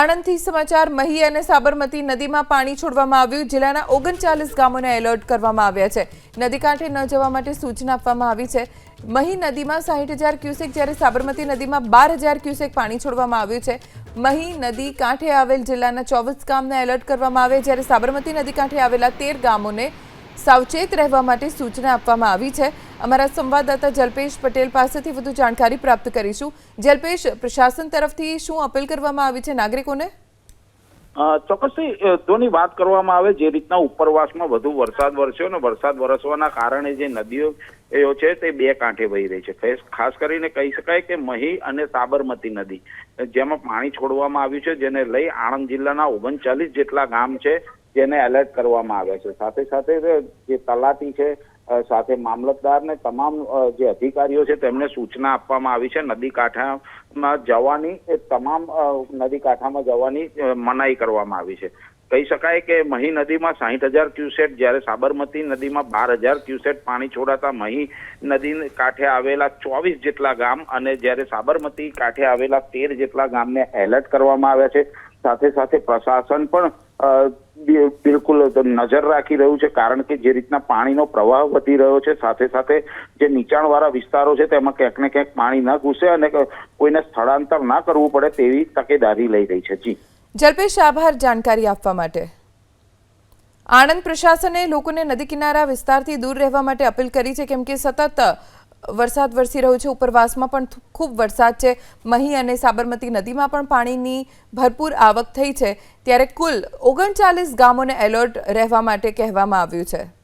આણંદથી સમાચાર, મહી અને સાબરમતી નદીમાં પાણી છોડવામાં આવ્યું. જિલ્લાના ઓગણચાલીસ ગામોને એલર્ટ કરવામાં આવ્યા છે. નદી કાંઠે ન જવા માટે સૂચના આપવામાં આવી છે. મહી નદીમાં સાહીઠ હજાર ક્યુસેક જ્યારે સાબરમતી નદીમાં બાર હજાર ક્યુસેક પાણી છોડવામાં આવ્યું છે. મહી નદી કાંઠે આવેલ જિલ્લાના ચોવીસ ગામને એલર્ટ કરવામાં આવે. જ્યારે સાબરમતી નદી કાંઠે આવેલા તેર ગામોને સાવચેત રહેવા માટે સૂચના આપવામાં આવી છે. અમારા સંવાદદાતા જલ્પેશ પટેલ પાસેથી વધુ જાણકારી પ્રાપ્ત કરીશું. જલ્પેશ, પ્રશાસન તરફથી શું અપીલ કરવામાં આવી છે નાગરિકોને? ચોક્કસથી ધોની વાત કરવામાં આવે જે રીતના ઉપરવાસમાં વધુ વરસાદ વરસ્યો અને વરસાદ વરસવાના કારણે જે નદીઓ એઓ છે તે બે કાંઠે વહી રહી છે. ખાસ કરીને કહી શકાય કે મહી અને સાબરમતી નદી. જેમાં પાણી છોડવામાં આવ્યું છે, જેને લઈ આણંદ જિલ્લાના ઓગણચાલીસ જેટલા ગામ છે જેને એલર્ટ કરવામાં આવે છે. સાથે સાથે જે તલાટી છે સાથે મામલતદાર ને તમામ જે અધિકારીઓ છે તેમને સૂચના આપવામાં આવી છે. નદી કાંઠામાં જવાની એ તમામ નદી કાંઠામાં જવાની મનાઈ કરવામાં આવી છે. કહી શકાય કે મહી નદીમાં સાહીઠ હજાર ક્યુસેટ જ્યારે સાબરમતી નદીમાં બાર હજાર ક્યુસેટ પાણી છોડાતા મહી નદી કાંઠે આવેલા ચોવીસ જેટલા ગામ અને જ્યારે સાબરમતી કાંઠે આવેલા તેર જેટલા ગામને એલર્ટ કરવામાં આવ્યા છે. સાથે સાથે પ્રશાસન પણ બિલકુલ નજર રાખી રહ્યું છે, કારણ કે જે રીતના પાણીનો પ્રવાહ વધી રહ્યો છે, સાથે સાથે જે નીચાણવાળા વિસ્તારો છે, તેમાં ક્યાંક ને ક્યાંક પાણી ન ઘૂસે અને કોઈને સ્થળાંતર ના કરવું પડે તેવી તકેદારી લઈ રહી છે. જી. જલ્પેશ, આભાર જાણકારી આપવા માટે. આણંદ પ્રશાસને લોકોને નદી કિનારા વિસ્તારથી દૂર રહેવા માટે અપીલ કરી છે, કેમ કે સતત વરસાદ વરસી રહ્યો છે, ઉપરવાસમાં પણ ખૂબ વરસાદ છે. મહી અને સાબરમતી નદીમાં પણ પાણીની ભરપૂર આવક થઈ છે. ત્યારે કુલ ઓગણચાલીસ ગામોને એલર્ટ રહેવા માટે કહેવામાં આવ્યું છે.